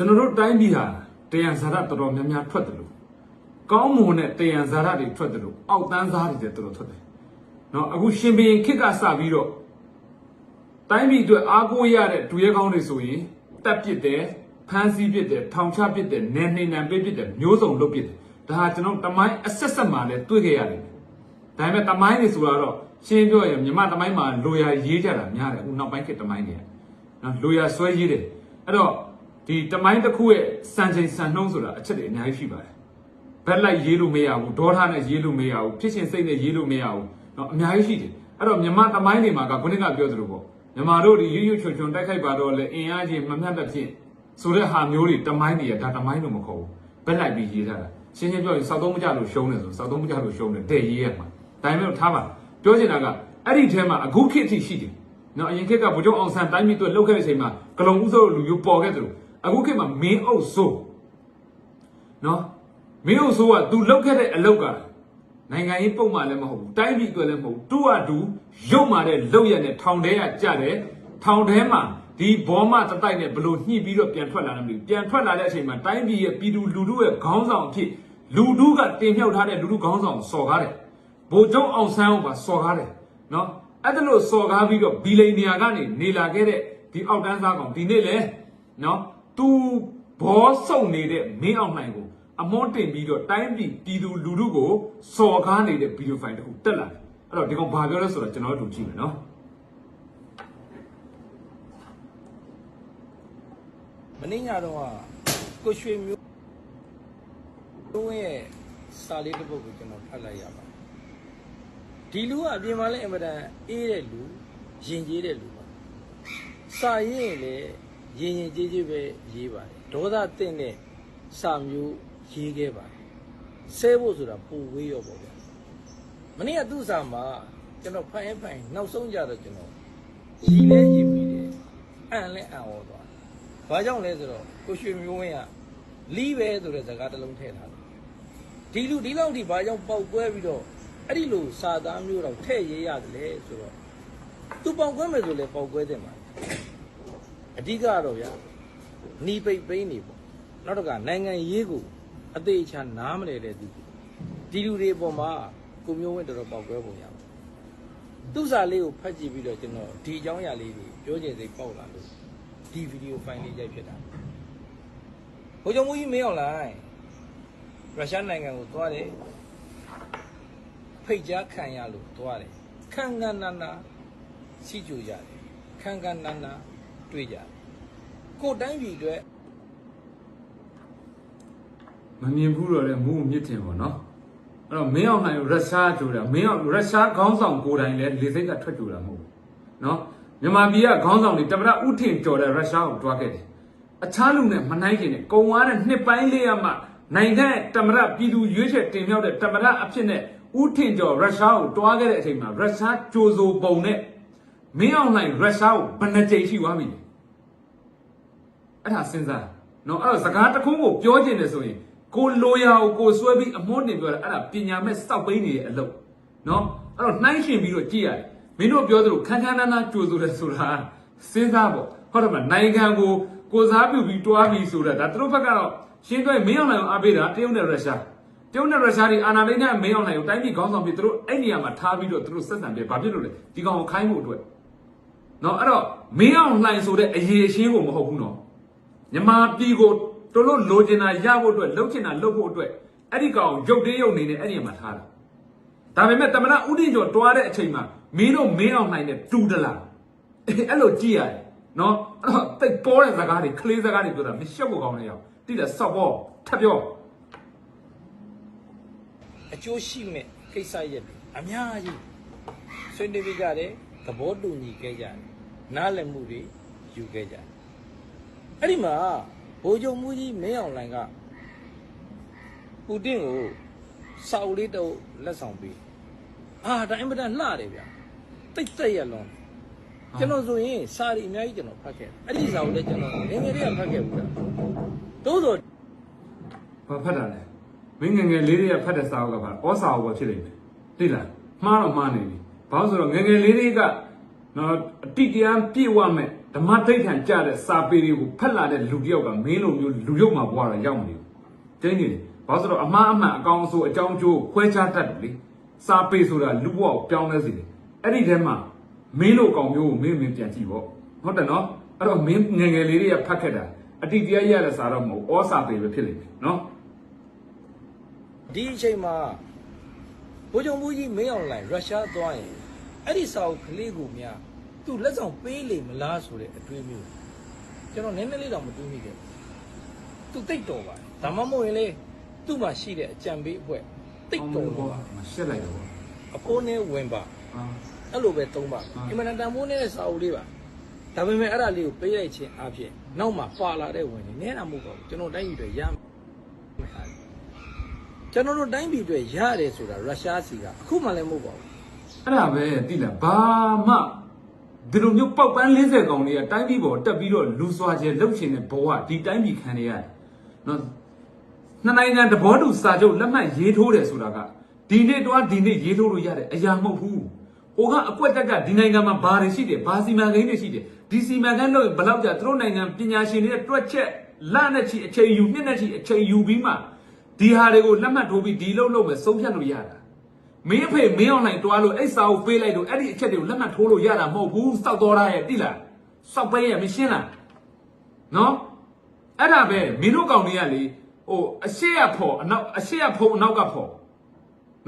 ကျွန်တော်တို့တိုင်းပြည်ဟာတယံဇာရတော်တော်များများထွက်တယ်လို့ကောင်းမွန်တဲ့တယံဇာရတွေထွက်တယ်လို့အောက်တန်းစားတွေလည်းတော်တော်ထွက်တယ်။နော်အခုရှင်ဘရင်ခေတ်ကစပြီးတော့တိုင်းပြည်အတွက်အားကိုးရတဲ့ဒူရဲကောင်းတွေဆိုရင်တက်ပစ်တယ်ဖမ်းဆီးပစ်တယ်ထောင်ချပစ်တယ်နယ်နေနံပေးပစ်တယ်မျိုးစုံလုပ်ပစ်တယ်ဒါဟာကျွန်တော်တမိုင်းအဆက်ဆက်မှာလည်းတွေ့ခဲ့ရတယ်ဒါပေမဲ့တမိုင်းတွေဆိုတာတော့ရှင်းပြောရရင်မြမတမိုင်းမှာလိုရာရေးကြတာများတယ်အခုနောက်ပိုင်းခေတ်တမိုင်းတွေကနော်လိုရာဆွဲရေးတယ်အဲ့တော့ ဒီတမိုင်းတစ်ခုရဲ့စံချိန်စံနှုန်းဆိုတာအချက်တွေအများကြီးရှိပါတယ် ဘက်လိုက်ရေးလို့မရဘူးဒေါထားနဲ့ရေးလို့မရဘူးဖြစ်ရှင်စိတ်နဲ့ရေးလို့မရဘူးเนาะအများကြီးရှိတယ်အဲ့တော့မြန်မာတမိုင်းတွေမှာကခုနကပြောသလိုပေါ့မြန်မာတို့ဒီရွရွချွန်ချွန်တိုက်ခိုက်ပါတော့လေအင်အားကြီးမမျှတဖြစ်ဆိုတဲ့ဟာမျိုးတွေတမိုင်းတွေကဒါတမိုင်းလို့မခေါ်ဘူးဘက်လိုက်ပြီးရေးထားတာရှင်းရှင်းပြောရင်စောက်သုံးမကြလို့ရှုံးတယ်ဆိုစောက်သုံးမကြလို့ရှုံးတယ်တဲ့ရေးရမှာဒါပေမဲ့ထားပါပြောချင်တာကအဲ့ဒီထဲမှာအခုခေတ်အထိရှိတယ်เนาะအရင်ခေတ်ကဗိုလ်ချုပ်အောင်ဆန်းတိုင်းပြည်အတွက်လှုပ်ခဲ့တဲ့အချိန်မှာဂလုံဥစိုးလူမျိုးပေါ်ခဲ့တယ်လို့ အခုခေတ်မှာမင်းအုပ်စိုးနော်မင်းတို့ဆိုက तू လောက်ခဲ့တဲ့အလောက်ကနိုင်ငံရေးပုံမှန်လည်းမဟုတ်ဘူးတိုင်းပြည်အတွက်လည်းမဟုတ်ဘူးတူကတူရုပ်မာတဲ့လောက်ရက်နဲ့ထောင်ထဲကကြတယ်ထောင်ထဲမှာဒီဘောမတတိုက်နဲ့ဘလို့ညှိပြီးတော့ပြန်ထွက်လာတယ်မသိဘူးပြန်ထွက်လာတဲ့အချိန်မှာတိုင်းပြည်ရဲ့ပြည်သူလူထုရဲ့ခေါင်းဆောင်အဖြစ်လူထုကတင်မြှောက်ထားတဲ့လူထုခေါင်းဆောင်ကိုစော်ကားတယ်ဗိုလ်ချုပ်အောင်ဆန်းကိုပါစော်ကားတယ်နော်အဲ့ဒါလို့စော်ကားပြီးတော့ဘီလိန်နီယာကနေနေလာခဲ့တဲ့ဒီအောက်တန်းစားကောင်ဒီနေ့လေနော် तू ဘောစုံနေတဲ့မင်းအောင်နိုင်ကိုအမွန်းတင်ပြီးတော့တိုင်းပြည်ပြည်သူလူထုကိုစော်ကားနေတဲ့ဗီဒီယိုဖိုင်တစ်ခုတက်လာတယ်အဲ့တော့ဒီကောင်ဘာပြောလဲဆိုတော့ကျွန်တော်တို့ကြည့်မယ်နော်မင်းညတော့ကကိုရွှေမျိုးတို့ရဲ့စာလေးတစ်ပုဒ်ကိုကျွန်တော်ဖတ်လိုက်ရပါတယ်ဒီလူကအပြင်မှာလည်းအင်မတန်အေးတဲ့လူရင်ကြီးတဲ့လူပါစာရေးရင်လည်း ရင်ရင်ကြီးကြီးပဲရေးပါတယ်ဒေါသတင့်တဲ့စာမျိုးရေးခဲ့ပါတယ်ဆဲဖို့ဆိုတာပူဝေးရောပေါ့ဗျာမနေ့ကသူ့စာမှာကျွန်တော်ဖတ်ရင်ဖတ်ရင်နောက်ဆုံးကြတော့ကျွန်တော်ရည်လဲရည်ပြီးတယ်အံ့လဲအံ့ဩသွားတယ်ဘာကြောင့်လဲဆိုတော့ကိုရွှေမျိုးဝင်းကလီးပဲဆိုတဲ့စကားတစ်လုံးထည့်ထားတယ်ဒီလူဒီလောက်ထိဘာကြောင့်ပေါက်ကွဲပြီးတော့အဲ့ဒီလိုစာသားမျိုးတော့ထည့်ရေးရတယ်လေဆိုတော့သူပေါက်ကွဲမယ်ဆိုလေပေါက်ကွဲတယ်မှာ အဓိကကတော့ဗျာနီးပိတ်ပိန်းနေပေါ့နောက်တစ်ခါနိုင်ငံရေးကိုအသေးချာနားမလဲတဲ့သူဒီလူတွေပေါ်မှာကိုမျိုးဝင်းတော်တော်ပေါက်ကွဲပုံရပါတယ်သူ့စာလေးကိုဖတ်ကြည့်ပြီးတော့ကျွန်တော်ဒီအကြောင်းအရာလေးတွေပြောချင်စိတ်ပေါက်လာလို့ဒီဗီဒီယိုဖိုင်လေးရိုက်ဖြစ်တာဘိုးချုပ်မူကြီးမင်းအောင်လိုက်ရုရှားနိုင်ငံကိုသွားတယ်ဖိတ်ကြားခံရလို့သွားတယ်ခံခံနာနာစီကြူကြတယ်ခံခံနာနာ တွေ့ကြတယ်ကိုယ်တိုင်းပြည်အတွက်မမြင်ဘူးတော့လေမူးမြစ်တင်ပေါ့နော်အဲ့တော့မင်းအောင်နိုင်ကိုရုရှားကြိုးတာမင်းအောင်ရုရှားခေါင်းဆောင်ကိုယ်တိုင်လည်းလေစိတ်ကထွက်ကြိုးတာမဟုတ်ဘူးနော်မြန်မာပြည်ကခေါင်းဆောင်တွေတမရဥထင်ကြော်တဲ့ရုရှားကိုတွားခဲ့တယ်အခြားလူနဲ့မနိုင်ခင်နဲ့ကုံသွားတဲ့နှစ်ပိုင်းလေးရမှနိုင်ငံရဲ့တမရပြည်သူရွေးချယ်တင်မြှောက်တဲ့တမရအဖြစ်နဲ့ဥထင်ကျော်ရုရှားကိုတွားခဲ့တဲ့အချိန်မှာရုရှားကြိုးစိုးပုံနဲ့ မင်းအောင်နိုင်ရုရှားကိုဘယ်နှကြိမ်ရှိသွားပြီလဲအဲ့ဒါစဉ်းစားနော်အဲ့တော့စကားတစ်ခုကိုပြောချင်တယ်ဆိုရင်ကိုလိုရာကိုကိုဆွဲပြီးအမွှန်းတင်ပြောတာအဲ့ဒါပညာမဲ့စောက်ပိန်းနေတဲ့အလုပ်နော်အဲ့တော့နှိုင်းရှင်ပြီးတော့ကြည့်ရတယ်မင်းတို့ပြောသလိုခန်းခန်းနားနားကြိုဆိုတယ်ဆိုတာစဉ်းစားပေါ့ဟုတ်တယ်မလားနိုင်ငံကိုကိုစားပြုပြီးတွားပြီးဆိုတာဒါသူတို့ဘက်ကတော့ရှင်းသွဲမင်းအောင်နိုင်ကိုအားပေးတာတရုတ်နဲ့ရုရှားတရုတ်နဲ့ရုရှားတွေအာဏာသိမ်းတဲ့မင်းအောင်နိုင်ကိုတိုင်းပြည်ခေါင်းဆောင်ပြီးသူတို့အဲ့နေရာမှာထားပြီးတော့သူတို့ဆက်ဆံပြဘာဖြစ်လို့လဲဒီကောင်ကိုခိုင်းဖို့အတွက် နော်အဲ့တော့မင်းအောင်လှိုင်ဆိုတဲ့အရေးအရှင်းကိုမဟုတ်ဘူးနော်မြန်မာပြည်ကိုတို့လို့လိုချင်တာရဖို့အတွက်လှုပ်ချင်တာလှုပ်ဖို့အတွက်အဲ့ဒီကောင်ရုပ်သေးရုပ်နေနဲ့အဲ့ဒီမှာထားတာဒါပေမဲ့တမနာဥဒင်းကျော်တွားတဲ့အချိန်မှာမင်းတို့မင်းအောင်နိုင်တဲ့တူတလားအဲ့လိုကြည့်ရတယ်နော်အဲ့တော့တိတ်ပေါ်တဲ့ဇာကားတွေကလေးဇာကားတွေပြောတာမရှက်ဖို့ကောင်းနေရအောင်တိတယ်စောက်ပေါ်ထပ်ပြောအကျိုးရှိမဲ့ကိစ္စရက်တွေအများကြီးဆွေးနွေးပြီးကြတယ် သဘောတူညီခဲ့ကြတယ်နားလည်မှုတွေယူခဲ့ကြတယ်အဲ့ဒီမှာဘိုးချုပ်မူကြီးမင်းအောင်လှိုင်ကပူတင်ကိုစာအုပ်လေးတော့လက်ဆောင်ပေးအာဒါအင်မတန်လှတယ်ဗျာတိတ်တိတ်ရလွန်ကျွန်တော်ဆိုရင်စာရီအများကြီးကျွန်တော်ဖတ်ခဲ့တယ်အဲ့ဒီစာအုပ်လည်းကျွန်တော်ငယ်ငယ်လေးကဖတ်ခဲ့ဘူးလားတိုးတော့ဘာဖတ်တာလဲမင်းငယ်ငယ်လေးတွေကဖတ်တဲ့စာအုပ်ကဘာဩစာအုပ်ပဲဖြစ်နေတယ်သိလားမှားတော့မှားနေပြီ ဘာလို့ဆိုတော့ငယ်ငယ်လေးတွေကနော်အတိတရားပြည့်ဝမဲ့ဓမ္မတိတ်ခံကြတဲ့စာပေတွေကိုဖတ်လာတဲ့လူတစ်ယောက်ကမင်းလိုမျိုးလူရုပ်မှာဘွားတော့ရောက်မနေဘူးကျင်းနေတယ်ဘာလို့ဆိုတော့အမှားအမှန်အကောင်အဆိုးအကြောင်းကျိုးခွဲခြားတတ်တယ်လေစာပေဆိုတာလူဘဝကိုပြောင်းလဲစေတယ်အဲ့ဒီထဲမှာမင်းလိုကောင်မျိုးကိုမင်းမင်းပြန်ကြည့်ပေါ့ဟုတ်တယ်နော်အဲ့တော့မင်းငယ်ငယ်လေးတွေကဖတ်ခဲ့တာအတိတရားရတဲ့စာတော့မဟုတ်ဩစာပေပဲဖြစ်လိမ့်မယ်နော်ဒီအချိန်မှာဘိုးချုပ်မူကြီးမင်းအောင်လိုင်းရုရှားသွားရင် အဲ့ဒီစာအုပ်ကလေးကိုများသူလက်ဆောင်ပေးလိမ့်မလားဆိုတဲ့အတွေးမျိုးကျွန်တော်နည်းနည်းလေးတော့မတွေးမိခဲ့ဘူးသူတိတ်တော်ပါတယ်ဒါမှမဟုတ်ရင်လေသူ့မှာရှိတဲ့အကြံပေးအဖွဲ့တိတ်တော်တော့ပါမရှက်လိုက်တော့အဖိုးနဲ့ဝင်ပါအာအဲ့လိုပဲသုံးပါအာအင်မတန်တန်ဖိုးနေတဲ့စာအုပ်လေးပါဒါပေမဲ့အဲ့ဒါလေးကိုပေးလိုက်ခြင်းအပြင်နောက်မှပါလာတဲ့ဝင်နေနဲတာမဟုတ်ပါဘူးကျွန်တော်တိုင်းပြည်တွေရမယ်ဟာကျွန်တော်တို့တိုင်းပြည်တွေရတယ်ဆိုတာရုရှားစီကအခုမှလည်းမဟုတ်ပါဘူး အဲ့ဒါပဲတိလားဘာမှဒီလိုမျိုးပောက်ပန်း40ကောင်တွေကတိုင်းပြည်ပေါ်တက်ပြီးတော့လူစွာကျဲလှုပ်ရှင်တဲ့ဘဝဒီတိုင်းပြည်ခံနေရတယ်နော်နှစ်နိုင်ငံတဘောတူစာချုပ်လက်မှတ်ရေးထိုးတယ်ဆိုတာကဒီနေ့တော့ဒီနေ့ရေးထိုးလို့ရတဲ့အရာမဟုတ်ဘူးဟိုကအကွက်တက်ကဒီနိုင်ငံမှာဘာတွေရှိတယ်ဘာစီမံကိန်းတွေရှိတယ်ဒီစီမံကိန်းလို့ဘယ်လောက်ကြာသူတို့နိုင်ငံပညာရှင်တွေတွက်ချက်လနဲ့ချီအချိန်ယူနှစ်နဲ့ချီအချိန်ယူပြီးမှဒီဟာတွေကိုလက်မှတ်ထိုးပြီးဒီလုံးလုံးပဲဆုံးဖြတ်လို့ရတာ မင်းအဖေမင်းအောင်နိုင်တွားလို့အဲ့စာကိုပေးလိုက်တော့အဲ့ဒီအချက်တွေကိုလက်မှတ်ထိုးလို့ရတာမဟုတ်ဘူးစောက်တော်ရရဲ့တိလားစောက်ပေးရမရှင်းလားနော်အဲ့ဒါပဲမင်းတို့ကောင်တွေကလေဟိုအရှိရဖို့အနောက်အရှိရဖို့အနောက်ကဖို့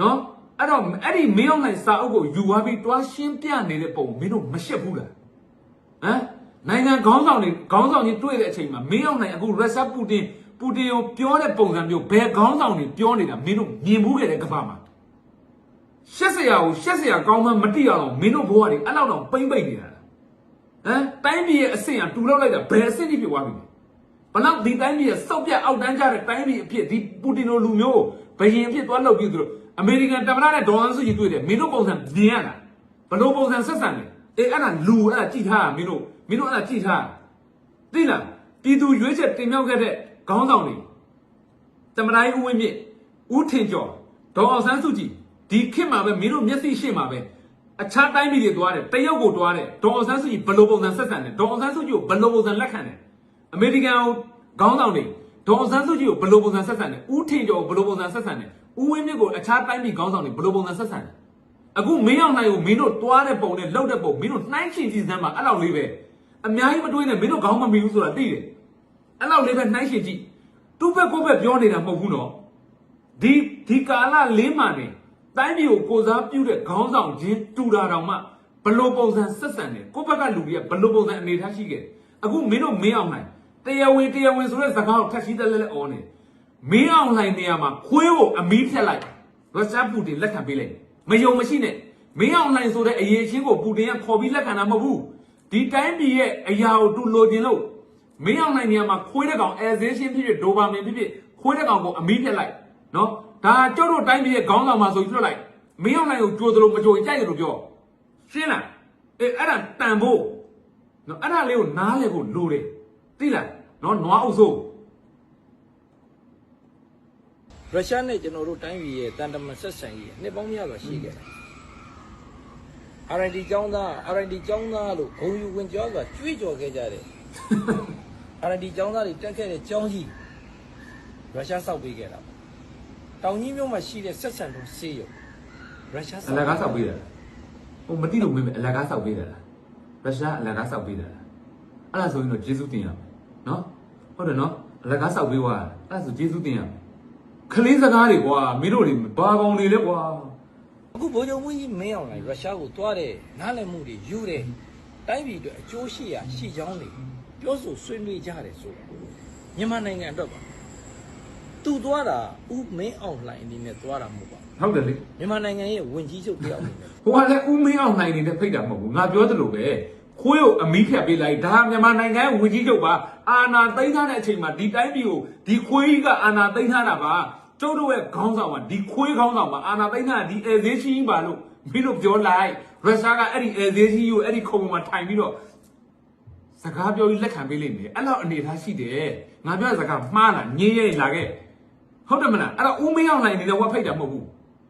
နော်အဲ့တော့အဲ့ဒီမင်းအောင်နိုင်စာအုပ်ကိုယူသွားပြီးတွားရှင်းပြနေတဲ့ပုံမင်းတို့မရှက်ဘူးလားဟမ်နိုင်ငံခေါင်းဆောင်တွေခေါင်းဆောင်ကြီးတွေ့တဲ့အချိန်မှာမင်းအောင်နိုင်အခုရုရှားပူတင်ပူတင်ကိုပြောတဲ့ပုံစံမျိုးဘယ်ခေါင်းဆောင်တွေပြောနေတာမင်းတို့မြင်ဘူးခဲ့တဲ့ကမ္ဘာမှာ ရှက်စရာကိုရှက်စရာကောင်းမှမတိရအောင်မင်းတို့ဘဝတွေအဲ့လောက်တော့ပိမ့်ပိမ့်နေတာဟမ်တိုင်းပြည်ရဲ့အဆင့်ကတူလောက်လိုက်တာဘယ်အဆင့်ကြီးဖြစ်သွားပြီလဲဘလောက်ဒီတိုင်းပြည်ရဲ့စောက်ပြတ်အောက်တန်းကြတဲ့တိုင်းပြည်အဖြစ်ဒီပူတင်လိုလူမျိုးကိုဘယင်အဖြစ်သွားလောက်ပြီးသူတို့အမေရိကန်သမ္မတနဲ့ဒေါ်အောင်ဆန်းစုကြည်တွေ့တယ်မင်းတို့ပုံစံမြင်ရတာဘလို့ပုံစံဆက်ဆံတယ်အေးအဲ့ဒါလူအဲ့ဒါကြည့်ထားတာမင်းတို့မင်းတို့အဲ့ဒါကြည့်ထားတာသိလားပြည်သူရွေးချက်တင်မြှောက်ခဲ့တဲ့ခေါင်းဆောင်တွေတမတိုင်းဦးဝင်းမြင့်ဦးထင်ကျော်ဒေါ်အောင်ဆန်းစုကြည် ဒီခေတ်မှာပဲမင်းတို့မျက်စိရှေ့မှာပဲအခြားတိုင်းပြည်တွေသွားတယ်တရုတ်ကိုသွားတယ်ဒေါ်အောင်ဆန်းစုကြည်ဘယ်လိုပုံစံဆက်ဆံတယ်ဒေါ်အောင်ဆန်းစုကြည်ကိုဘယ်လိုပုံစံလက်ခံတယ်အမေရိကန်ခေါင်းဆောင်တွေဒေါ်အောင်ဆန်းစုကြည်ကိုဘယ်လိုပုံစံဆက်ဆံတယ်ဦးထင်ကျော်ကိုဘယ်လိုပုံစံဆက်ဆံတယ်ဦးဝင်းမြင့်ကိုအခြားတိုင်းပြည်ခေါင်းဆောင်တွေဘယ်လိုပုံစံဆက်ဆံတယ်အခုမင်းအောင်နိုင်ကိုမင်းတို့သွားတဲ့ပုံနဲ့လှုပ်တဲ့ပုံမင်းတို့နှိုင်းချင်ကြည့်စမ်းပါအဲ့လောက်လေးပဲအများကြီးမတွေးနဲ့မင်းတို့ခေါင်းမမီဘူးဆိုတာသိတယ်အဲ့လောက်လေးပဲနှိုင်းရှင်ကြည့်သူ့ဘက်ကိုယ့်ဘက်ပြောနေတာမဟုတ်ဘူးနော်ဒီဒီကာလလေးမှနေ တိုင်းပြည်ကိုကိုစားပြုတဲ့ခေါင်းဆောင်ချင်းတူတာတောင်မှဘလို့ပုံစံဆက်ဆံတယ်ကိုယ့်ဘက်ကလူတွေကဘလို့ပုံစံအနေထားရှိခဲ့တယ်အခုမင်းတို့မင်းအောင်နိုင်တရားဝင်တရားဝင်ဆိုတဲ့စကားကိုထပ်ရှိတယ်လဲလဲအော်နေမင်းအောင်နိုင်နေရာမှာခွေးကိုအမီးဖြတ်လိုက်ရုရှားပူတင်လက်ခံပေးလိုက်မယုံမရှိနဲ့မင်းအောင်နိုင်ဆိုတဲ့အရေးချင်းကိုပူတင်ကခေါ်ပြီးလက်ခံတာမဟုတ်ဘူးဒီတိုင်းပြည်ရဲ့အရာကိုတူလိုချင်လို့မင်းအောင်နိုင်နေရာမှာခွေးတဲ့ကောင်အဲဇေးရှင်းဖြစ်ဖြစ်ဒိုပါမင်ဖြစ်ဖြစ်ခွေးတဲ့ကောင်ကိုအမီးပြက်လိုက်နော် ဒါကျုပ်တို့တိုင်းပြည်ရဲ့ခေါင်းဆောင်မှာဆိုပြီးလွတ်လိုက်မင်းအောင်နိုင်ကိုကြိုးသလိုမကြိုးကြိုက်တယ်လို့ပြောရှင်းလားအေးအဲ့ဒါတန်ဖို့နော်အဲ့ဒါလေးကိုနားလေဖို့လိုတယ်သိလားနော်နွားအုပ်စိုးရုရှားနဲ့ကျွန်တော်တို့တိုင်းပြည်ရဲ့တန်တမန်ဆက်ဆံရေးနှစ်ပေါင်းများစွာရှိခဲ့တယ် R&D ကျောင်းသား R&D ကျောင်းသားလို့ဂုံယူဝင်ကြောစွာကြွေးကြော်ခဲ့ကြတယ် R&D ကျောင်းသားတွေတက်ခဲ့တဲ့ကျောင်းကြီးရုရှားစောက်ပေးခဲ့တာပေါ့ တောင်ကြီးမြို့မှာရှိတဲ့ဆက်ဆံတော်ဆေးရုံရုရှားအစောက်လကားဆောက်ပေးတယ်ဟိုမတိလို့မင်းအလကားဆောက်ပေးတယ်လားရုရှားအလကားဆောက်ပေးတယ်လားအဲ့ဒါဆိုရင်တော့ကျေးဇူးတင်ရမယ်နော်ဟုတ်တယ်နော်အလကားဆောက်ပေးသွားအဲ့ဒါဆိုကျေးဇူးတင်ရမယ်ခလေးစကားတွေကွာမင်းတို့တွေဘာကောင်တွေလဲကွာအခုဗိုလ်ချုပ်မင်းကြီးမင်းအောင်လိုက်ရုရှားကိုတွားတယ်နားလည်မှုတွေယူတယ်တိုင်းပြည်အတွက်အကျိုးရှိရာရှိကြောင်းတွေပြောဆိုဆွေးနွေးကြတယ်ဆိုတာမြန်မာနိုင်ငံအတွက်ပါ သူသွားတာဦးမင်းအောင်လှိုင်အနေနဲ့သွားတာမဟုတ်ပါဘူးဟုတ်တယ်လေမြန်မာနိုင်ငံရဲ့ဝင်ကြီးချုပ်တယောက်အနေနဲ့ဟိုကလည်းဦးမင်းအောင်နိုင်နေတဲ့ဖိတ်တာမဟုတ်ဘူးငါပြောသလိုပဲခွေးကိုအမီးဖြတ်ပေးလိုက်ဒါမြန်မာနိုင်ငံရဲ့ဝင်ကြီးချုပ်ပါအာဏာသိမ်းထားတဲ့အချိန်မှာဒီတိုင်းပြည်ကိုဒီခွေးကြီးကအာဏာသိမ်းထားတာပါကျုပ်တို့ရဲ့ခေါင်းဆောင်ကဒီခွေးခေါင်းဆောင်ပါအာဏာသိမ်းထားတာဒီအဲသေးရှိပါလို့မင်းတို့ပြောလိုက်ရုရှားကအဲ့ဒီအဲသေးရှိကိုအဲ့ဒီခုံပေါ်မှာထိုင်ပြီးတော့စကားပြောပြီးလက်ခံပေးလိမ့်မယ်အဲ့လောက်အနေထားရှိတယ်ငါပြောတဲ့စကားမှားလားညင်းရဲလာခဲ့ ဟုတ်တယ်မလားအဲ့တော့ဦးမင်းအောင်နိုင်နေတဲ့ဝက်ဖိတ်တာမဟုတ်ဘူး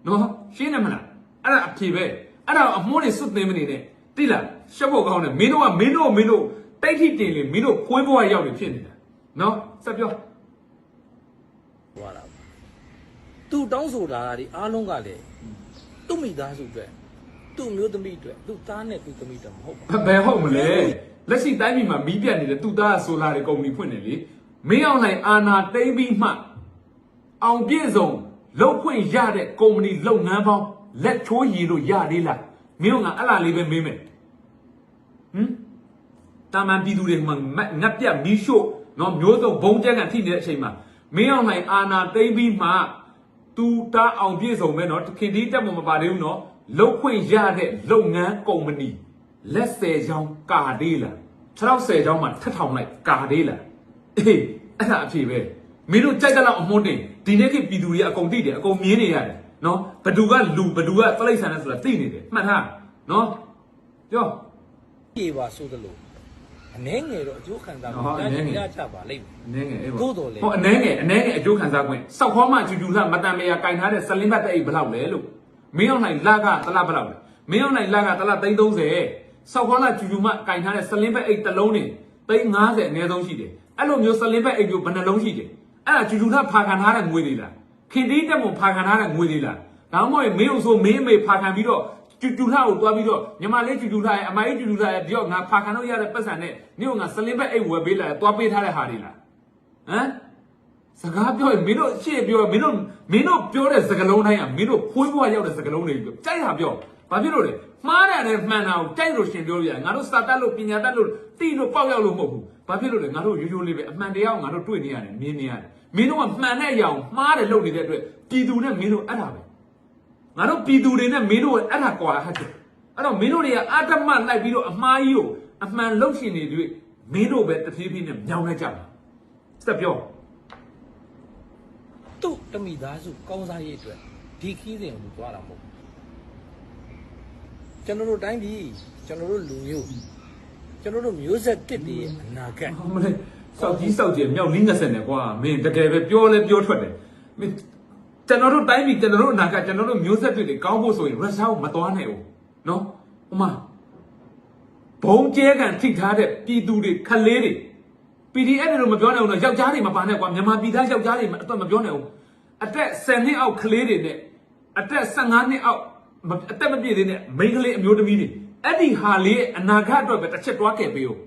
နော်ရှင်းတယ်မလားအဲ့ဒါအဖြေပဲအဲ့ဒါအမွှန်းတွေစွတ်သိမ်းမနေနဲ့တိလားရှက်ဖို့ကောင်းတယ်မင်းတို့ကမင်းတို့မင်းတို့တိတ်ထိတင်လေမင်းတို့ခွေးဘဝရောက်နေဖြစ်နေတာနော်ဆက်ပြောသွားတာပါသူတောင်းဆိုတာဒီအားလုံးကလည်းသူ့မိသားစုအတွက်သူ့မျိုးသမီးအတွက်သူ့သားနဲ့သူ့သမီးအတွက်မဟုတ်ပါဘူးဘယ်ဟုတ်မလဲလက်ရှိတိုင်းပြည်မှာမီးပြတ်နေတဲ့သူသားဆိုလာတဲ့ကုမ္ပဏီဖွင့်နေလေမင်းအောင်နိုင်အာနာတိမ့်ပြီးမှ အောင်ပြည့်စုံလောက်ခွင့်ရတဲ့ကုမ္ပဏီလုပ်ငန်းပေါင်းလက်ချိုးရည်လို့ရသေးလားမင်းတို့ကအဲ့လားလေးပဲမေးမယ်ဟမ်တာမန်ပြည်သူတွေမှာငတ်ပြတ်မီးရှို့နော်မျိုးစုံဘုံကျက်ကန်ထိနေတဲ့အချိန်မှာမင်းအောင်နိုင်အာနာတိမ့်ပြီးမှသူတားအောင်ပြည့်စုံမဲ့နော်ခင်ဒီတက်မမပါသေးဘူးနော်လောက်ခွင့်ရတဲ့လုပ်ငန်းကုမ္ပဏီလက်ဆယ်ချောင်းကာဒေးလား60ချောင်းမှာထပ်ထောင်လိုက်ကာဒေးလားအေးအဲ့ဒါအဖြေပဲ မင်းတို့ကြိုက်တဲ့လောက်အမွှန်းတင်ဒီနေ့ခေတ်ပြည်သူတွေအကုန်သိတယ်အကုန်မြင်နေရတယ်နော်ဘသူကလူဘသူကပြိဋ္ဌာန်လဲဆိုတာသိနေတယ်မှတ်ထားနော်ပြောပြေပါဆိုသလိုအနှဲငယ်တော့အကျိုးခံစားမှုဟုတ်တိုင်းအနည်းငယ်ရကြပါလိမ့်မယ်အနေငယ်အေးသို့တော်လေဟောအနေငယ်အနေငယ်အကျိုးခံစားခွင့်စောက်ခေါ်မှကျူကျူလှမတန်မရကင်ထားတဲ့စလင်းဘတ်တဲ့အိတ်ဘယ်လောက်လဲလို့မင်းအောင်နိုင်လကတလားဘယ်လောက်လဲမင်းအောင်နိုင်လကတလား330စောက်ခေါ်လာကျူကျူမှကင်ထားတဲ့စလင်းဘတ်အိတ်တစ်လုံးနေ350အနည်းဆုံးရှိတယ်အဲ့လိုမျိုးစလင်းဘတ်အိတ်မျိုးဘယ်နှလုံးရှိတယ် အဲ့ဒါကျူကျူလှဖာခံထားတဲ့ငွေတွေလားခင်တီးတက်မဖာခံထားတဲ့ငွေတွေလားဒါမှမဟုတ်မင်းတို့ဆိုမင်းအမေဖာခံပြီးတော့ကျူကျူလှကိုတွားပြီးတော့ညီမလေးကျူကျူလှရဲ့အမကြီးကျူကျူလှရဲ့ဒီတော့ငါဖာခံလို့ရတဲ့ပတ်စံနဲ့နေ့ကငါစလင်းဘတ်အိတ်ဝယ်ပေးလာတယ်တွားပေးထားတဲ့ဟာတွေလားဟမ်စကားပြောရင်မင်းတို့ရှေ့ပြောမင်းတို့မင်းတို့ပြောတဲ့စကားလုံးတိုင်းကမင်းတို့ခွေးဘွားရောက်တဲ့စကားလုံးတွေပြောကြိုက်တာပြောဘာဖြစ်လို့လဲမှားတယ်နဲ့မှန်တာကိုကြိုက်လို့ရှင်ပြောလို့ရတယ်ငါတို့စာတတ်လို့ပညာတတ်လို့တိလို့ပေါက်ရောက်လို့မဟုတ်ဘူး ဘာဖြစ်လို့လဲငါတို့ရိုးရိုးလေးပဲအမှန်တရားကိုငါတို့တွေ့နေရတယ်မြင်နေရတယ်မင်းတို့ကမှန်တဲ့အရာကိုမှားတယ်လုပ်နေတဲ့အတွက်ပြည်သူနဲ့မင်းတို့အဲ့ဒါပဲငါတို့ပြည်သူတွေနဲ့မင်းတို့အဲ့ဒါကွာဟတ်တယ်အဲ့တော့မင်းတို့တွေကအာတမလိုက်ပြီးတော့အမှားကြီးကိုအမှန်လုပ်ရှင်နေတွေ့မင်းတို့ပဲတဖြည်းဖြည်းနဲ့မြောင်းလိုက်ကြပါစက်ပြောသူ့တမိသားစုကောင်းစားရေးအတွက်ဒီခီးစဉ်ကိုသွားတာမဟုတ်ဘူးကျွန်တော်တို့တိုင်းပြည်ကျွန်တော်တို့လူမျိုး ကျွန်တော်တို့မျိုးဆက်တစ်တည်းရဲ့အနာဂတ်မလေးစောက်ကြီးစောက်ကြီးမြောက်လင်း20နဲ့ကွာမင်းတကယ်ပဲပြောလဲပြောထွက်တယ်မင်းကျွန်တော်တို့တိုင်းပြည်ကျွန်တော်တို့အနာကကျွန်တော်တို့မျိုးဆက်တွေကောင်းဖို့ဆိုရင်ရုရှားကိုမသွားနိုင်ဘူးနော်ဟိုမှာဘုံကျဲကန်ထိထားတဲ့ပြည်သူတွေခလေးတွေ PDF တွေတော့မပြောနိုင်ဘူးနော်ယောက်ျားတွေမပါနဲ့ကွာမြန်မာပြည်သားယောက်ျားတွေအတော့မပြောနိုင်ဘူးအသက်10နှစ်အောက်ကလေးတွေနဲ့အသက်15နှစ်အောက်မအသက်မပြည့်သေးတဲ့မိန်းကလေးအမျိုးသမီးတွေ အဲ့ဒီဟာလေးရဲ့အနာဂတ်အတွက်ပဲတစ်ချက်တွားခဲ့ပေးဦး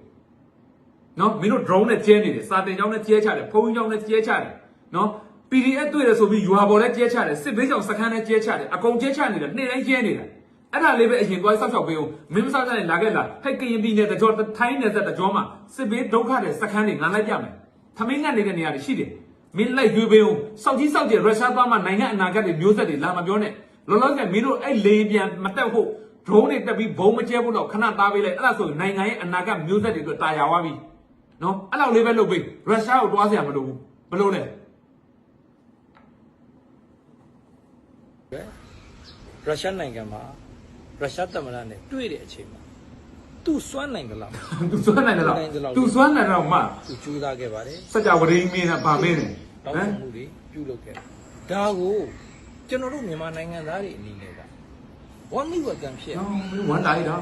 နော်မင်းတို့ drone နဲ့ကျဲနေတယ်စာတင်ကြောင်းနဲ့ကျဲချတယ်ဖုန်းကြောင်းနဲ့ကျဲချတယ်နော် PDF တွေ့တယ်ဆိုပြီးရွာပေါ်နဲ့ကျဲချတယ်စစ်ဘေးကြောင်စခန်းနဲ့ကျဲချတယ်အကုန်ကျဲချနေတယ်နေ့တိုင်းကျဲနေတာအဲ့ဒါလေးပဲအရင်သွားဆောက်ရှောက်ပေးအောင်မင်းမဆောက်ကြရင်လာခဲ့လားဟဲ့ကရင်ပြည်နယ်တကြောထိုင်းနယ်စပ်တကြောမှာစစ်ဘေးဒုက္ခတဲ့စခန်းတွေငါလိုက်ပြမယ်သမင်းငတ်နေတဲ့နေရာတွေရှိတယ်မင်းလိုက်ရွေးပေးအောင်စောက်ကြီးစောက်ကြီးရုရှားသားမှနိုင်ငံအနာဂတ်တွေမျိုးဆက်တွေလာမပြောနဲ့လောလောဆယ်မင်းတို့အဲ့လေပြန်မတက်ဖို့ drone တွေတက်ပြီးဘုံမကျဲဖို့တော့ခဏသားပေးလိုက်အဲ့ဒါဆိုရင်နိုင်ငံရဲ့အနာဂတ်မျိုးဆက်တွေအတွက်တာယာသွားပြီနော်အဲ့လောက်လေးပဲလုပ်ပေးရုရှားကိုတွားစရာမလိုဘူးဘယ်လိုလဲပဲရုရှားနိုင်ငံမှာရုရှားသမ္မတနဲ့တွေ့တဲ့အချိန်မှာသူ့စွမ်းနိုင်ကြလားသူစွမ်းနိုင်တယ်လားသူစွမ်းနိုင်တော့မှသူကြိုးစားခဲ့ပါတယ်စကြဝဠာမင်းနဲ့ဗာမင်းနဲ့တောင်းဟမ်ဆိုမှုတွေပြုလုပ်ခဲ့တယ်ဒါကိုကျွန်တော်တို့မြန်မာနိုင်ငံသားတွေအနေနဲ့က ဝမ်းမိဝကံဖြစ်နော်ဝမ်းလိုက်တာ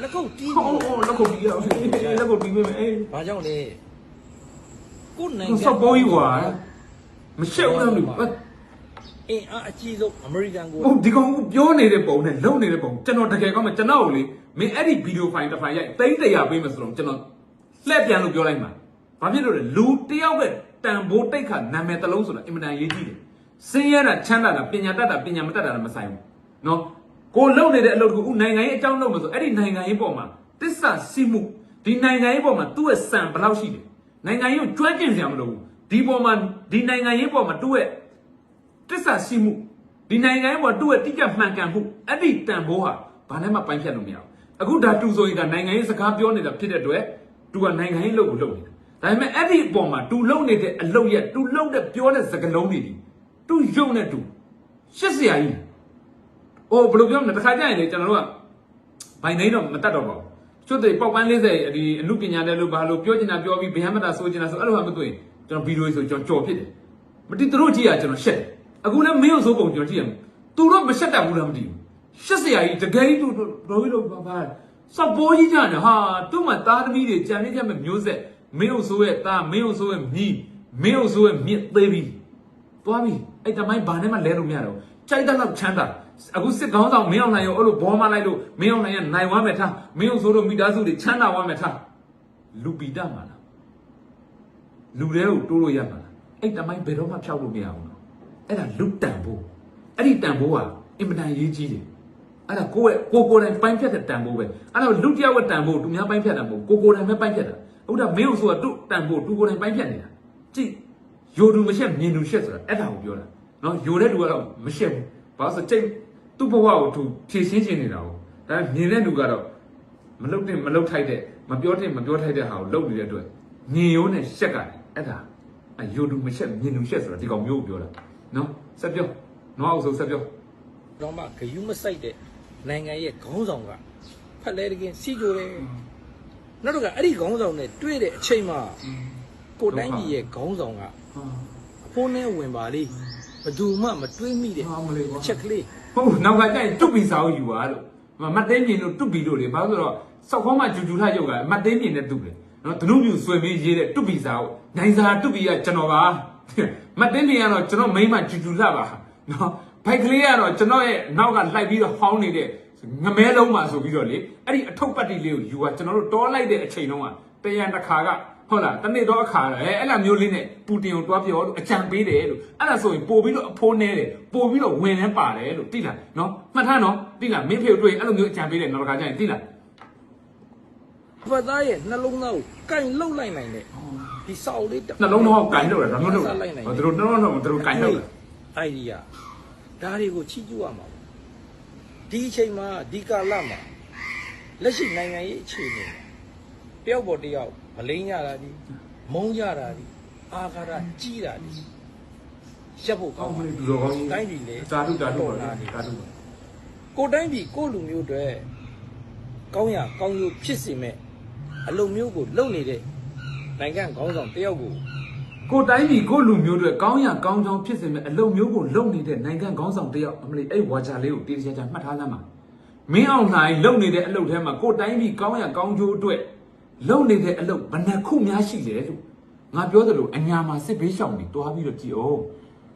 လက်ကုပ်တီးဟောဟောလက်ခုပ်ပြီးရအောင်လက်ခုပ်ပြီးမေးမယ်အေးဘာကြောင့်လဲကိုယ်နိုင်ငံစောက်ပေါ်ကြီးကွာမရှက်ဘူးလားမသိဘူးအင်းအားအကြီးဆုံးအမေရိကန်ကိုဟုတ်ဒီကောင်ပြောနေတဲ့ပုံနဲ့လုံနေတဲ့ပုံကျွန်တော်တကယ်ကောင်းမှကျွန်တော်ကိုလေမင်းအဲ့ဒီဗီဒီယိုဖိုင်တစ်ဖိုင်ရိုက်သိန်းတရာပေးမယ်ဆိုတော့ကျွန်တော်လှည့်ပြန်လို့ပြောလိုက်မှာဘာဖြစ်လို့လဲလူတယောက်ရဲ့တန်ဖိုးတိတ်ခါနာမည်တစ်လုံးဆိုတာအင်မတန်ရေးကြည့်တယ်စင်းရဲတာချမ်းသာတာပညာတတ်တာပညာမတတ်တာလည်းမဆိုင်ဘူးနော် ကိုလုံနေတဲ့အလုပ်တကူနိုင်ငံရေးအကြောင်းလုပ်မှာဆိုအဲ့ဒီနိုင်ငံရေးပေါ်မှာတစ္ဆာစီမှုဒီနိုင်ငံရေးပေါ်မှာသူ့ရဲ့စံဘယ်လောက်ရှိတယ်နိုင်ငံရေးကိုကျွမ်းကျင်စရာမလိုဘူးဒီပေါ်မှာဒီနိုင်ငံရေးပေါ်မှာသူ့ရဲ့တစ္ဆာရှိမှုဒီနိုင်ငံရဲ့ဘောသူ့ရဲ့တိကျမှန်ကန်မှုအဲ့ဒီတန်ဖိုးဟာဘာနဲ့မှပိုင်းဖြတ်လို့မရဘူးအခုဒါတူဆိုရင်ဒါနိုင်ငံရေးစကားပြောနေတာဖြစ်တဲ့အတွက်သူကနိုင်ငံရေးလုပ်ကိုလုပ်နေတာဒါပေမဲ့အဲ့ဒီအပေါ်မှာသူလုပ်နေတဲ့အလုပ်ရဲ့သူလုပ်တဲ့ပြောတဲ့စကားလုံးတွေဒီသူယုံနဲ့သူရှစ်စရာကြီး အိုးဘယ်လိုပြောမလဲတစ်ခါကျရင်လေကျွန်တော်တို့ကဘိုင်နေတော့မတတ်တော့ပါဘူးကျွတ်တွေပေါက်ပန်း40ဒီအမှုပညာတဲ့လို့ဘာလို့ပြောချင်တာပြောပြီးဗျမ်းမတာဆိုချင်တာဆိုအဲ့လိုမှမတွေ့ရင်ကျွန်တော်ဗီဒီယိုဆိုကျွန်တော်ကြော်ဖြစ်တယ်မတိသူတို့ကြည့်ရကျွန်တော်ရှက်တယ်အခုလည်းမင်းတို့ဆိုပုံကျွန်တော်ကြည့်ရမယ်သူတို့မရှက်တတ်ဘူးလားမသိဘူးရှက်စရာကြီးတကယ်ကြီးသူတို့တော်ကြီးတို့ဘာဘာစောက်ပိုးကြီးကြတယ်ဟာသူ့မှာသားသမီးတွေကြံနေကြမဲ့မျိုးဆက်မင်းတို့ဆိုရဲ့သားမင်းတို့ဆိုရဲ့မြီးမင်းတို့ဆိုရဲ့မြင့်သေးပြီသွားပြီအဲ့တမိုင်းဘာနဲ့မှလဲလို့မရတော့ကြိုက်တဲ့လောက်ချမ်းသာ အခုစစ်ကောင်းဆောင်မင်းအောင်နိုင်ရောအဲ့လိုဘောမလိုက်လို့မင်းအောင်နိုင်ကနိုင်ဝမ်းမယ်ထားမင်းအောင်ဆိုတော့မိသားစုတွေချမ်းသာဝမ်းမယ်ထားလူပီတမှာလားလူတွေကိုတိုးလို့ရမှာလားအဲ့တမိုင်းဘယ်တော့မှဖြောက်လို့မရဘူးနော်အဲ့ဒါလူတန်ဖို့အဲ့ဒီတန်ဖို့ကအင်မတန်ရေးကြီးတယ်အဲ့ဒါကိုယ့်ရဲ့ကိုကိုယ်တိုင်ပိုင်းဖြတ်တဲ့တန်ဖိုးပဲအဲ့ဒါလူတစ်ယောက်ရဲ့တန်ဖိုးသူများပိုင်းဖြတ်တာမဟုတ်ကိုကိုယ်တိုင်ပဲပိုင်းဖြတ်တာဟုတ်တာမင်းတို့ဆိုတာသူ့တန်ဖိုးသူကိုယ်တိုင်ပိုင်းဖြတ်နေတာကြည့်ယိုသူမရှက်မြင်သူရှက်ဆိုတာအဲ့ဒါကိုပြောတာနော်ယိုတဲ့သူကတော့မရှက်ဘူးဘာလို့ဆိုချိန် သူ့ဘဝကိုသူဖြည့်ရှင်းရှင်းနေတာကိုဒါပေမဲ့မြင်တဲ့သူကတော့မလုတ်တင်မလုတ်ထိုက်တဲ့မပြောတင်မပြောထိုက်တဲ့ဟာကိုလုတ်နေတဲ့အတွက်ညင်ရိုးနဲ့ရှက်ကတယ်အဲ့ဒါအယိုသူမရှက်မြင်သူရှက်ဆိုတာဒီကောင်မျိုးကိုပြောတာနော်ဆက်ပြောနော်အောင်ဆိုဆက်ပြောတော့မှဂယုမဆိုင်တဲ့နိုင်ငံရဲ့ခေါင်းဆောင်ကဖက်လဲတကင်းစီကြိုတယ်နောက်တော့ကအဲ့ဒီခေါင်းဆောင်နဲ့တွေ့တဲ့အချိန်မှာကိုတိုင်းကြီးရဲ့ခေါင်းဆောင်ကဟာအဖိုးနဲ့ဝင်ပါလေဘယ်သူမှမတွေးမိတဲ့ဟာမလေးကွာအချက်ကလေး ဟုတ်နောက်ကကြိုင်တွတ်ပီစာကိုယူသွားလို့မတ်သိန်းမြင်လို့တွတ်ပီလို့လေဘာလို့ဆိုတော့စောက်ခေါင်းမှာဂျူဂျူထရုပ်ကအမတ်သိန်းမြင်တဲ့သူလေနော်ဒနုမြူဆွေမင်းရေးတဲ့တွတ်ပီစာကိုနိုင်စာတွတ်ပီကကျွန်တော်ပါမတ်သိန်းမြင်ကတော့ကျွန်တော်မိန်းမဂျူဂျူထပါနော်ဘိုက်ကလေးကတော့ကျွန်တော်ရဲ့နောက်ကလိုက်ပြီးတော့ဟောင်းနေတဲ့ငမဲလုံးမှာဆိုပြီးတော့လေအဲ့ဒီအထုပ်ပတ်တီလေးကိုယူသွားကျွန်တော်တို့တောလိုက်တဲ့အချိန်တုန်းကတရံတစ်ခါက ဟုတ်လားတနေ့တော့အခါအဲအဲ့လိုမျိုးလေးနဲ့ပူတင်ကိုတွားပြောလို့အကြံပေးတယ်လို့အဲ့ဒါဆိုရင်ပို့ပြီးတော့အဖိုးနဲတယ်ပို့ပြီးတော့ဝင်လဲပါတယ်လို့သိလားနော်မှတ်ထားနော်သိလားမင်းဖေကိုတွေ့ရင်အဲ့လိုမျိုးအကြံပေးတယ်နောက်တစ်ခါကျရင်သိလားဖက်သားရဲ့နှလုံးသားကိုကင်လှုပ်လိုက်နိုင်တဲ့ဒီစောက်လေးတစ်နှလုံးသားကိုကင်လို့ရတာနှလုံးသားဆက်လိုက်နိုင်ဟောသူတို့နှလုံးသားကိုသူတို့ကင်လို့အိုင်ဒီယာဒါတွေကိုချီးကျူးရမှာပေါ့ဒီအချိန်မှာဒီကာလမှာလက်ရှိနိုင်ငံရေးအခြေအနေမှာတယောက်ပေါ်တယောက် မလိမ့်ရတာဒီမုန်းကြတာဒီအာဃာတကြီးတာဒီရပ်ဖို့ကောကောင်းင်းပါပြီလေသူတော်ကောင်းတိုင်းပြည်လေသာဓုသာဓုပါလာလေနေသာဓုပါကိုတိုင်းပြည်ကိုလူမျိုးတွေကောင်းရကောင်းကျိုးဖြစ်စေမဲ့အလုံမျိုးကိုလုံနေတဲ့နိုင်ငံခေါင်းဆောင်တယောက်ကိုကိုတိုင်းပြည်ကိုလူမျိုးတွေကောင်းရကောင်းချောင်းဖြစ်စေမဲ့အလုံမျိုးကိုလုံနေတဲ့နိုင်ငံခေါင်းဆောင်တယောက်အမလီအဲ့ဝါချာလေးကိုတေးချာချာမှတ်ထားသမ်းပါမင်းအောင်လှိုင်လုံနေတဲ့အလုပ်ထဲမှာကိုတိုင်းပြည်ကောင်းရကောင်းကျိုးအတွက် လုံနေတဲ့အလုပ်ဘယ်နှခုများရှိလဲလို့ငါပြောသလိုအညာမှာစစ်ဘေးရှောင်တွေတွားပြီးတော့ကြည်အောင်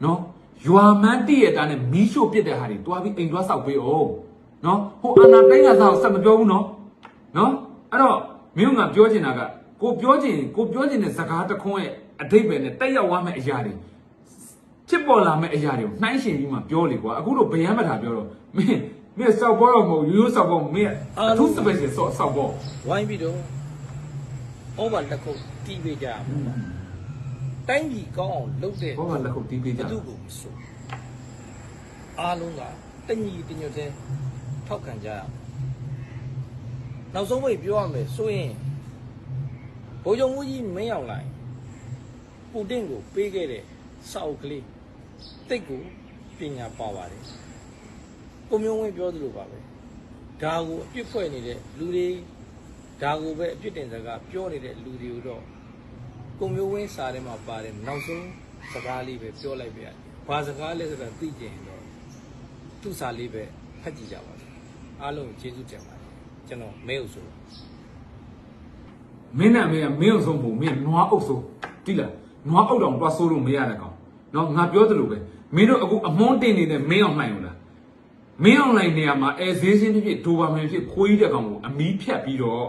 နော်ရွာမန်းတည့်ရတာနဲ့မီးရှို့ပစ်တဲ့ဟာတွေတွားပြီးအိမ်တွားဆောက်ပေးအောင်နော်ဟိုအာနာတိုင်းကစားကိုဆက်မပြောဘူးနော်နော်အဲ့တော့မင်းကပြောချင်တာကကိုပြောချင်ကိုပြောချင်တဲ့စကားတစ်ခွန်းရဲ့အတိတ်ပဲနဲ့တက်ရောက်သွားမယ့်အရာတွေဖြစ်ပေါ်လာမယ့်အရာတွေကိုနှိုင်းရှင်ပြီးမှပြောလေကွာအခုတော့ဗယံမတာပြောတော့မင်းမင်းစောက်ပေါ်တော့မဟုတ်ရိုးရိုးစောက်ပေါ်မင်းအထူးစပယ်ရှင်စောက်စောက်ပေါ်ဝိုင်းပြီးတော့ ဩဘာလက်ခုပ်တီးပေးကြရမှာတိုင်းပြည်ကောင်းအောင်လုပ်တဲ့ဘောကလက်ခုပ်တီးပေးဘကြသူကိုမဆိုအားလုံးကတညီတညွတ်တဲ့ထောက်ခံကြရမယ်နောက်ဆုံးပိတ်ပြောရမယ်ဆိုရင်ဘိုးချုပ်မူကြီးမင်းအောင်လိုက်ပူတင်ကိုပေးခဲ့တဲ့စောက်ကလေးတိတ်ကိုပညာပါပါတယ်ကိုမျိုးဝင်းပြောသလိုပါပဲဒါကိုအပြစ်ဖွဲ့နေတဲ့လူတွေ ဒါကိုပဲအပြစ်တင်စကားပြောနေတဲ့လူတွေကိုတော့ကိုမျိုးဝင်းစာထဲမှာပါတယ်နောက်ဆုံးစကားလေးပဲပြောလိုက်ပြရတယ်။ဘာစကားလဲဆိုတာသိကြရင်တော့သူ့စာလေးပဲဖတ်ကြည့်ကြပါမယ်။အားလုံးကိုကျေးဇူးတင်ပါတယ်။ကျွန်တော်မဲဟုတ်ဆိုပါမင်းနဲ့မင်းကမင်းအောင်ဆုံးဖို့မင်းနွားအုပ်ဆုံးတိလားနွားအုပ်တောင်တွားဆိုးလို့မရတဲ့ကောင်နော်ငါပြောသလိုပဲမင်းတို့အခုအမွန်းတင်နေတဲ့မင်းအောင်နိုင်ဘူးလားမင်းအောင်နိုင်နေရာမှာအဲဈေးစင်းဖြစ်ဖြစ်ဒိုဘာမန်ဖြစ်ခိုးကြီးတဲ့ကောင်ကိုအမီးဖြတ်ပြီးတော့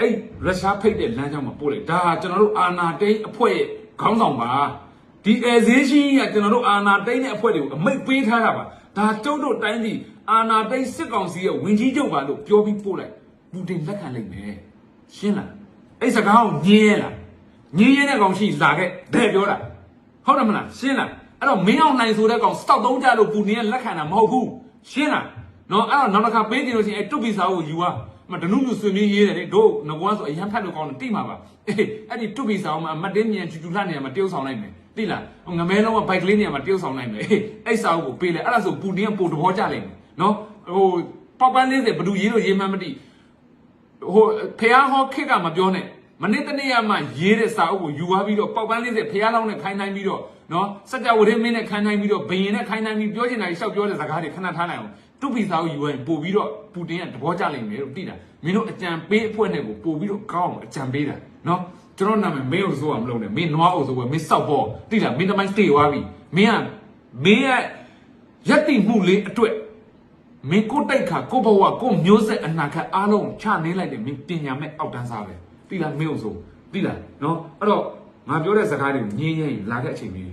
အဲ့ရုရှားဖိတ်တဲ့လမ်းကြောင်းမှာပို့လိုက်ဒါဟာကျွန်တော်တို့အာနာတိန်အဖွဲ့ရဲ့ခေါင်းဆောင်ပါဒီအဲဈေးရှိကကျွန်တော်တို့အာနာတိန်ရဲ့အဖွဲ့တွေကိုအမိတ်ပေးထားတာပါဒါကျုပ်တို့တိုင်းပြည်အာနာတိန်စစ်ကောင်စီရဲ့ဝင်ကြီးချုပ်ပါလို့ပြောပြီးပို့လိုက်ပူတင်လက်ခံလိုက်မယ်ရှင်းလားအဲ့စကားကိုညင်းရလားညင်းရတဲ့ကောင်ရှိလာခဲ့တဲ့ပြောတာဟုတ်တယ်မလားရှင်းလားအဲ့တော့မင်းအောင်နိုင်ဆိုတဲ့ကောင်စတောက်သုံးကြလို့ပူနေရလက်ခံတာမဟုတ်ဘူးရှင်းလားနော်အဲ့တော့နောက်တစ်ခါပေးကြည့်လို့ရှိရင်အဲ့တွတ်ပီစာကိုယူသွား မဒနုမြဆွေမြင်းရေးတယ်လေတို့ငကွားဆိုအရန်ဖတ်လို့ကောင်းတယ်တိမှာပါအေးအဲ့ဒီတွတ်ပီစာကိုမှမတ်တင်းမြန်ချူချူလှနေရာမှာတရုပ်ဆောင်လိုက်မယ်တိလားငမဲလုံးကဘိုက်ကလေးနေရာမှာတရုပ်ဆောင်လိုက်မယ်အေးအဲ့စာအုပ်ကိုပေးလိုက်အဲ့ဒါဆိုပူတင်ကပို့တဘောကြလိုက်မယ်နော်ဟိုပေါက်ပန်းလေးစဘဒူရေးလို့ရေးမှန်းမသိဟိုဖះဟောခစ်ကမပြောနဲ့မနေ့တနေ့ကမှရေးတဲ့စာအုပ်ကိုယူသွားပြီးတော့ပေါက်ပန်းလေးစဖះလောင်းနဲ့ခိုင်းနိုင်ပြီးတော့နော်စัจ java ဝရင်းမင်းနဲ့ခိုင်းနိုင်ပြီးတော့ဘယင်နဲ့ခိုင်းနိုင်ပြီးပြောချင်တာကြီးရှောက်ပြောတဲ့စကားတွေခဏထားနိုင်အောင် တူပီစာကိုယူရင်ပို့ပြီးတော့ပူတင်ကသဘောကျလိမ့်မယ်လို့သိတာမင်းတို့အကြံပေးအဖွဲ့နဲ့ကိုပို့ပြီးတော့ကောင်းအောင်အကြံပေးတာနော်ကျွန်တော်နာမည်မင်းကိုစိုးအောင်မလုပ်နဲ့မင်းနွားအောင်ဆိုပဲမင်းစောက်ပေါ်သိလားမင်းတမိုင်းတေသွားပြီမင်းကမင်းရဲ့ရက်တိမှုလေးအတွက်မင်းကိုတိုက်ခါကိုဘဝကိုမျိုးဆက်အနာခတ်အားလုံးချနေလိုက်တယ်မင်းပညာမဲ့အောက်တန်းစားပဲသိလားမင်းကိုစိုးသိလားနော်အဲ့တော့ငါပြောတဲ့စကားတွေကိုညင်းညင်းလာတဲ့အချိန်ကြီး